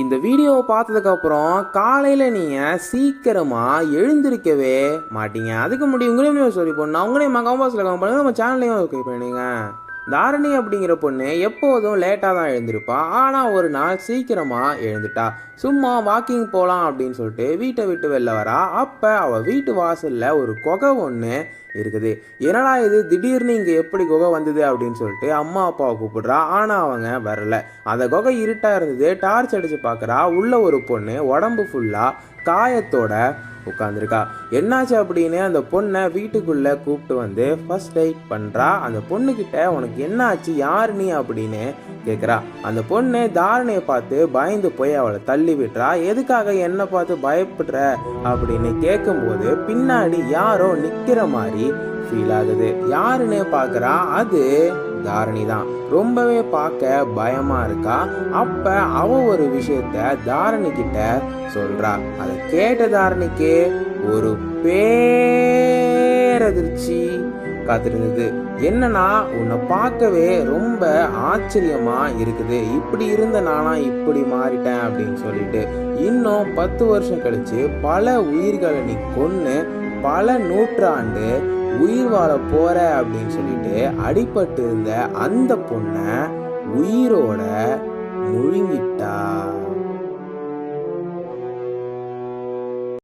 இந்த வீடியோவை பார்த்ததுக்கப்புறம் காலையில் நீங்கள் சீக்கிரமாக எழுந்திருக்கவே மாட்டீங்க. அதுக்கு முடியும் உங்களையும் சொல்லி போடணும். அவங்களையும் கம்பாஸில் கம்பெனி பண்ணுங்க. நம்ம சேனல்லையும் ஓகே பண்ணுங்க தாரணி அப்படிங்கிற பொண்ணு எப்போதும் லேட்டாக தான் எழுந்திருப்பா. ஆனால் ஒரு நாள் சீக்கிரமாக எழுந்துட்டா. சும்மா வாக்கிங் போகலாம் அப்படின்னு சொல்லிட்டு வீட்டை விட்டு வெளில வரா. அப்போ அவள் வீட்டு வாசலில் ஒரு குகை ஒன்று இருக்குது. என்னடா இது? திடீர்னு இங்கே எப்படி குகை வந்தது அப்படின்னு சொல்லிட்டு அம்மா அப்பாவை கூப்பிடுறா. ஆனால் அவங்க வரல. அந்த குகை இருட்டாக இருந்தது. டார்ச் அடித்து பார்க்குறா உள்ள ஒரு பொண்ணு உடம்பு ஃபுல்லாக காயத்தோட உட்காந்துருக்கா என்னாச்சு அப்படின்னு அந்த பொண்ணை வீட்டுக்குள்ளே கூப்பிட்டு வந்து ஃபர்ஸ்ட் டைட் பண்ணுறா அந்த பொண்ணுக்கிட்ட உனக்கு என்னாச்சு யார் நீ அப்படின்னு கேட்குறா அந்த பொண்ணு தாரணையை பார்த்து பயந்து போய் அவளை தள்ளி விட்டுறா எதுக்காக என்னை பார்த்து பயப்படுற அப்படின்னு கேட்கும்போது பின்னாடி யாரோ நிற்கிற மாதிரி ஃபீல் ஆகுது. யாருன்னு பார்க்குறா அது தாரணி தான் ரொம்பவே பார்க்க பயமா இருக்கா? அப்ப அவ ஒரு விஷயத்த தாரணி கிட்ட சொல்றா. அதை கேட்ட தாரணிக்கு ஒரு பேரதிர்ச்சி காத்திருந்தது. என்னன்னா உன்னை பார்க்கவே ரொம்ப ஆச்சரியமா இருக்குது. இப்படி இருந்த நானா இப்படி மாறிட்டேன் அப்படின்னு சொல்லிட்டு இன்னும் பத்து வருஷம் கழிச்சு பல உயிர்களை நீ கொன்று பல நூற்றாண்டு உயிர் வாழ போற அப்படின்னு சொல்லிட்டு அடிபட்டு இருந்த அந்த பொண்ணை உயிரோட